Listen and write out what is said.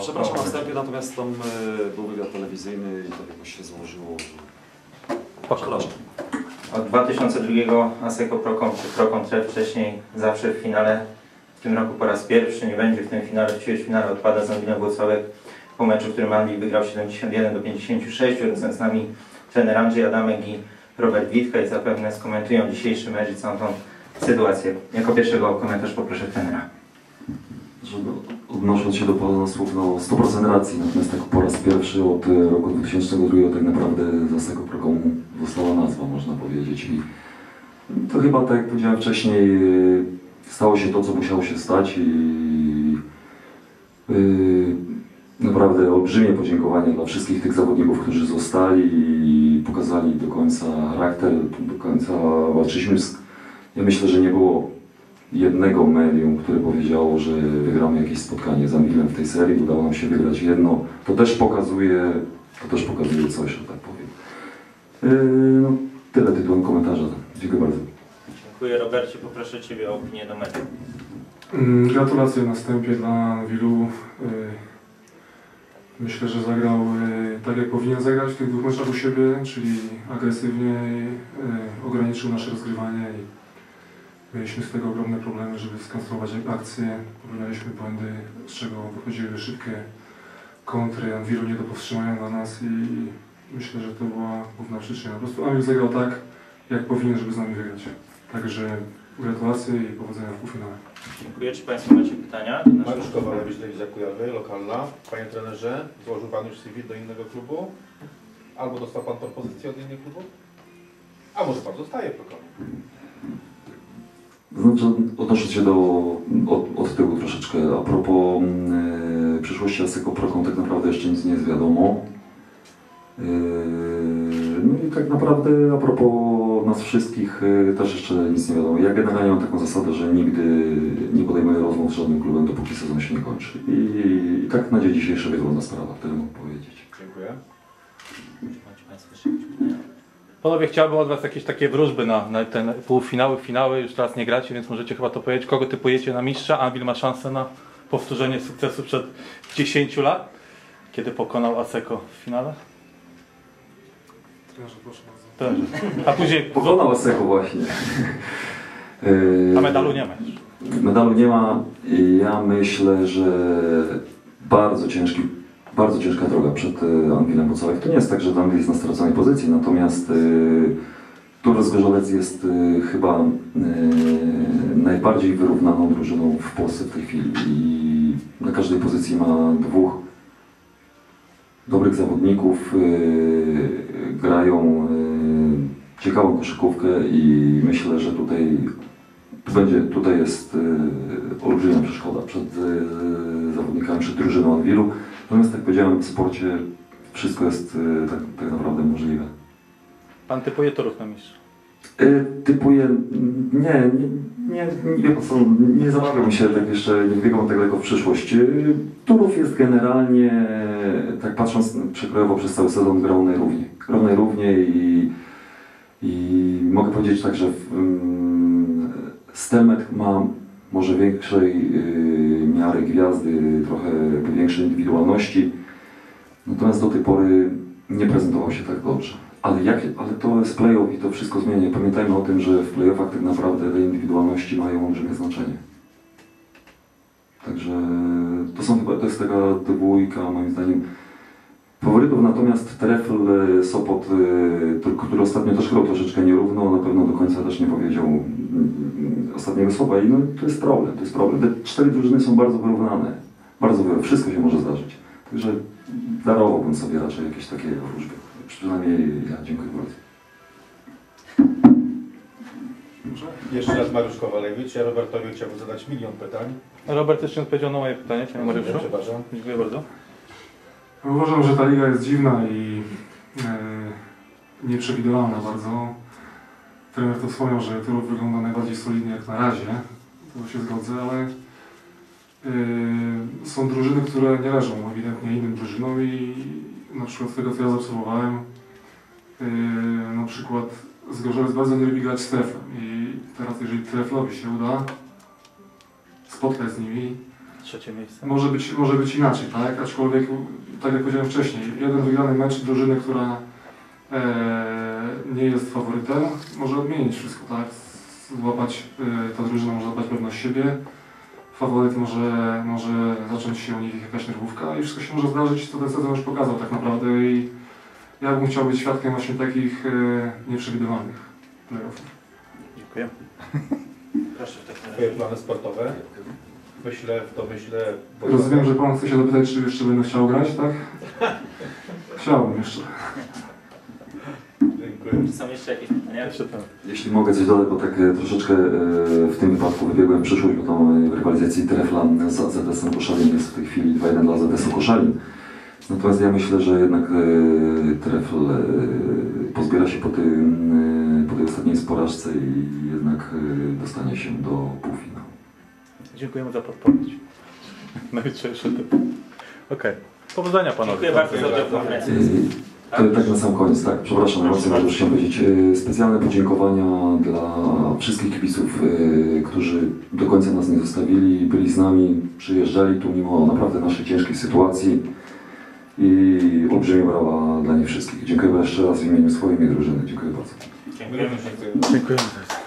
Przepraszam na wstępie, natomiast tam e, był wywiad telewizyjny i tak jakoś się złożyło. Przepraszam. Od 2002 Asseco Procom czy Procom wcześniej zawsze w finale, w tym roku po raz pierwszy, nie będzie w tym finale, w ćwierćfinale odpada z Anglinem Włocławek po meczu, w którym Anglii wygrał 71 do 56. Razem z nami trener Andrzej Adamek i Robert Witka i zapewne skomentują dzisiejszy mecz i całą tą sytuację. Jako pierwszego komentarz poproszę trenera. No, Odnosząc się do Pana słów, no 100% racji, natomiast tak po raz pierwszy od e, roku 2002 tak naprawdę z Asseco Procomu została nazwa, można powiedzieć. I to chyba, tak jak powiedziałem wcześniej, e, stało się to, co musiało się stać i e, naprawdę olbrzymie podziękowanie dla wszystkich tych zawodników, którzy zostali i pokazali do końca charakter, do końca walczyliśmy. Ja myślę, że nie było jednego medium, które powiedziało, że wygramy jakieś spotkanie z Anglem w tej serii, udało nam się wygrać jedno. To też pokazuje, to też pokazuje coś, że tak powiem. Yy, no, tyle tytułem komentarza. Dziękuję bardzo. Dziękuję Robercie, poproszę Ciebie o opinię do mediów. Mm, Gratulacje na wstępie dla Wilu. Y, Myślę, że zagrał y, tak jak powinien zagrać w tych dwóch meczach u siebie, czyli agresywnie y, ograniczył nasze rozgrywanie i mieliśmy z tego ogromne problemy, żeby skonstruować akcje. Popełnialiśmy błędy, z czego wychodziły szybkie kontry. Anwilu nie do powstrzymania dla nas i myślę, że to była główna przyczyna. Po prostu Anwil zagrał tak, jak powinien, żeby z nami wygrać. Także gratulacje i powodzenia w półfinale. Dziękuję. Czy Państwo macie pytania? Mariusz Kowalewicz, Telewizja Kujawy, lokalna. Panie trenerze, złożył Pan już CV do innego klubu? Albo dostał Pan propozycję od innych klubów? A może Pan zostaje w Znaczy, odnosząc się do, od, od tyłu troszeczkę, a propos yy, przyszłości Asseco Procom, tak naprawdę jeszcze nic nie jest wiadomo. Yy, no i tak naprawdę a propos nas wszystkich yy, też jeszcze nic nie wiadomo. Ja generalnie mam taką zasadę, że nigdy nie podejmuję rozmów z żadnym klubem, dopóki sezon się nie kończy. I, i tak na dzień dzisiejszy wygląda sprawa, tyle mogę powiedzieć. Dziękuję. Macie Państwo jeszcze jakieś pytania? Panowie, chciałbym od Was jakieś takie wróżby na, na ten półfinały, finały. Już teraz nie gracie, więc możecie chyba to powiedzieć. Kogo typujecie na mistrza? Anvil ma szansę na powtórzenie sukcesu przed 10 lat, kiedy pokonał Aseko w finale? Trenerze, proszę bardzo. Też. A później... Pokonał Asseco właśnie. A medalu nie ma. Medalu nie ma. I Ja myślę, że bardzo ciężki, bardzo ciężka droga przed e, Anwilem Włocławek. To nie jest tak, że Anwil jest na straconej pozycji, natomiast e, Turek Zgorzelec jest e, chyba najbardziej wyrównaną drużyną w Polsce w tej chwili i na każdej pozycji ma dwóch dobrych zawodników, grają ciekawą koszykówkę i myślę, że tutaj tu będzie, tutaj jest y, olbrzymia przeszkoda przed y, zawodnikami, przed drużyną Anwilu. Natomiast jak powiedziałem, w sporcie wszystko jest y, tak, tak naprawdę możliwe. Pan typuje Turów na mistrza. Y, typuję, nie, nie, nie, nie, co, nie zabawiam się tak jeszcze, nie biegam tak daleko w przyszłość. Y, Turów jest generalnie, tak patrząc przekrojowo przez cały sezon, grał najrówniej. Grał najrówniej i, i mogę powiedzieć tak, że ym, Stelmet ma może większej y, miary gwiazdy, trochę większej indywidualności, natomiast do tej pory nie prezentował się tak dobrze. Ale, jak, ale to jest playoff i to wszystko zmienia. Pamiętajmy o tym, że w playoffach tak naprawdę te indywidualności mają olbrzymie znaczenie. Także to są chyba, to jest taka dwójka moim zdaniem faworytów, natomiast Trefl e, Sopot, e, który ostatnio też grał troszeczkę nierówno, na pewno do końca też nie powiedział mm, ostatniego słowa i no, to jest problem, to jest problem. Te cztery drużyny są bardzo wyrównane, bardzo wyrównane, wszystko się może zdarzyć. Także darowałbym sobie raczej jakieś takie wróżby. Przynajmniej ja, dziękuję bardzo. Jeszcze raz Mariusz Kowalewicz. Ja Robertowi chciałbym zadać milion pytań. Robert jeszcze nie odpowiedział na moje pytanie, panie Mariuszu. Przepraszam. Dziękuję bardzo. Uważam, że ta liga jest dziwna i e, nieprzewidywalna bardzo. Trener to wspomniał, że Turów wygląda najbardziej solidnie jak na razie. To się zgodzę, ale e, są drużyny, które nie leżą ewidentnie innym drużynom i na przykład z tego, co ja zaobserwowałem, e, na przykład Zgorzelec bardzo nie lubi grać z Treflem i teraz jeżeli Treflowi się uda spotkać z nimi, trzecie miejsce. Może być, może być inaczej, tak? Aczkolwiek, tak jak powiedziałem wcześniej, jeden wygrany mecz drużyny, która e, nie jest faworytem, może odmienić wszystko, tak? Złapać, e, ta drużyna może złapać pewność siebie, faworyt może, może zacząć się u nich jakaś nerwówka i wszystko się może zdarzyć, co ten sezon już pokazał tak naprawdę i ja bym chciał być świadkiem właśnie takich e, nieprzewidywalnych playoffów. Dziękuję. Proszę w takim Twoje razie. plany sportowe? Myślę, w to myślę... bo- Rozumiem, że Pan chce się zapytać, czy jeszcze będę chciał grać, tak? Chciałbym jeszcze. Dziękuję. Czy są jeszcze jakieś pytania? Jeśli mogę coś dodać, bo tak e, troszeczkę e, w tym wypadku wybiegłem w przyszłość, bo tam e, w rywalizacji Trefla z ZS-em Koszalin jest w tej chwili 2-1 dla ZS-u Koszalin. Natomiast ja myślę, że jednak Trefl pozbiera się po, tym, po tej ostatniej porażce i jednak dostanie się do półfinału. Dziękujemy za podpowiedź. Najjutrzejszy typ. Okej. Powodzenia panowie. Dziękuję bardzo za. E, To tak na sam koniec, tak, przepraszam, najmocniej bardzo już chciałem powiedzieć. e, Specjalne podziękowania dla wszystkich kibiców, e, którzy do końca nas nie zostawili, byli z nami, przyjeżdżali tu mimo naprawdę naszej ciężkiej sytuacji i olbrzymie brawa dla nich wszystkich. Dziękuję jeszcze raz w imieniu swojej drużyny. Dziękuję bardzo. Dziękujemy. Dziękuję. Dziękujemy.